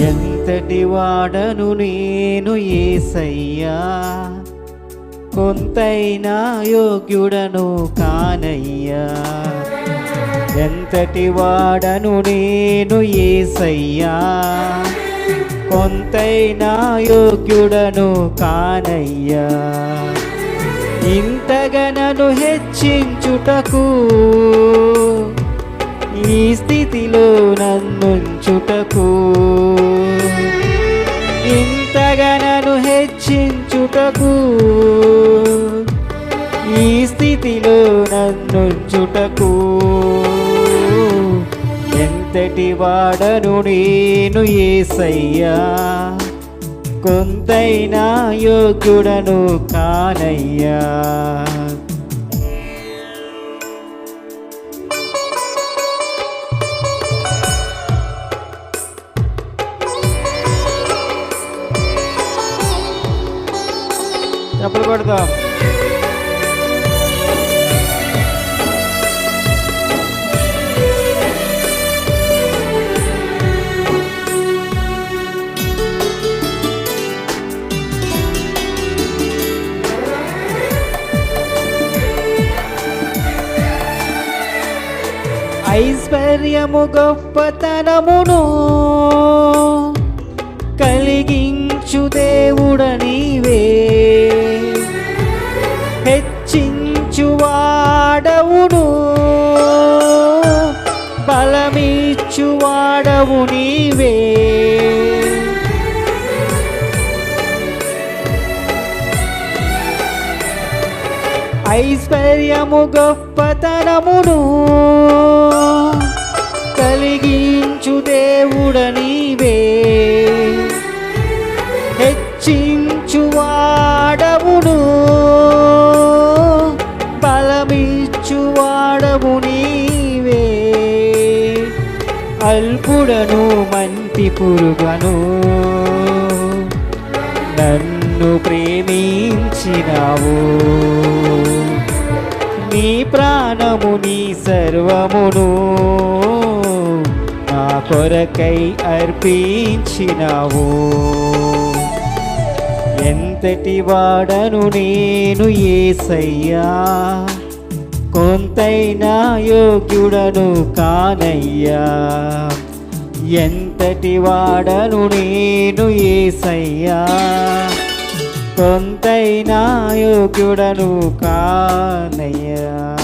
ఎంతటి వాడను నేను ఏసయ్యా? కొంతైనా యోగ్యుడను కానయ్యా. ఎంతటి వాడను నేను ఏసయ్యా? కొంతైనా యోగ్యుడను కానయ్యా. ఇంతగనను హెచ్చించుటకు ఈ స్థితిలో నన్నుంచుటకు. ఇంతగనను హెచ్చించుటకు. ఈ స్థితిలో నన్నుంచుటకు. ఎంతటి వాడను నేను ఏసయ్యా. కొంతైనా యోగ్యుడను కానయ్యా. చప్పలు కొడతాం. ఐశ్వర్యము గొప్పతనమును కలిగించు దేవుడని వాడవు నీవే. ఐశ్వర్యము గొప్పతనమును కలిగించు దేవుడని అల్పుడను పురుగను నన్ను ప్రేమించినావు. నీ ప్రాణము నీ సర్వమును నా కొరకై అర్పించినావు. ఎంతటి వాడను నేను ఏసయ్యా? కొంతైనా యోగ్యుడను కానయ్యా. ఎంతటి వాడను నేను ఏసయ్యా? కొంతైనా యోగ్యుడను కానయ్యా.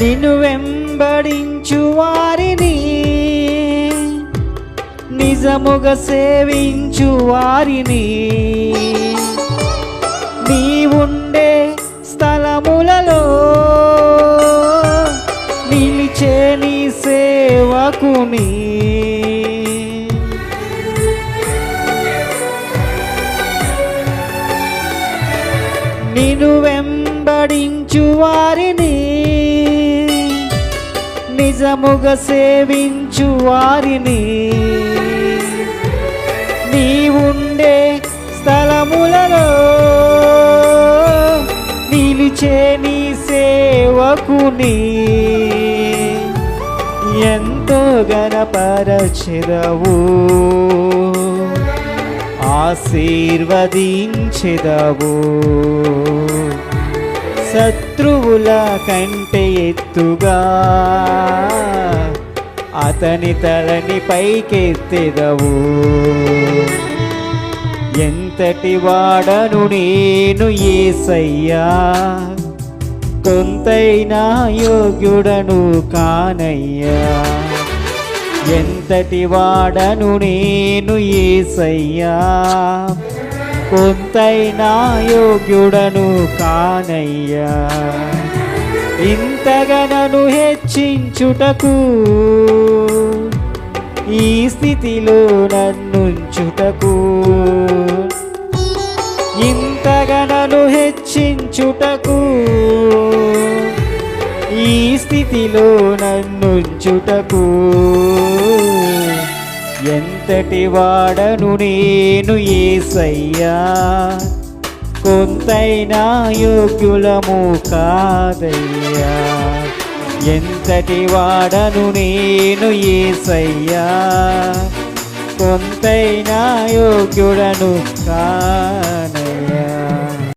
నిన్ను వెంబడించు వారిని నిజముగా సేవించు వారిని నీవుండే స్థలములలో నిలిచే నీ సేవకుని. నిన్ను వెంబడించు వారిని నిజముగా సేవించు వారిని. నీవుండే స్థలములలో నిలిచే నీ సేవకుని. ఎంతో గణపరచెదవు ఆశీర్వదించెదవు. శత్రువుల కంటే ఎత్తుగా అతని తలని పైకెత్తెదవు. ఎంతటి వాడను నేను ఏసయ్యా? కొంతైనా యోగ్యుడను కానయ్యా. ఎంతటి వాడను నేను ఏసయ్యా? కొంతైనా యోగ్యుడను కానయ్యా. ఇంతగనను హెచ్చించుటకు ఈ స్థితిలో నన్నుంచుటకు ఇంతగనను హెచ్చించుటకు ఈ స్థితిలో నన్నుంచుటకు ఎంతటి వాడను నేను ఏసయ్యా? కొంతైనా యోగ్యులము కాదయ్యా. ఎంతటి వాడను నేను ఏసయ్యా? కొంతైనా యోగ్యుడను కానయ్యా.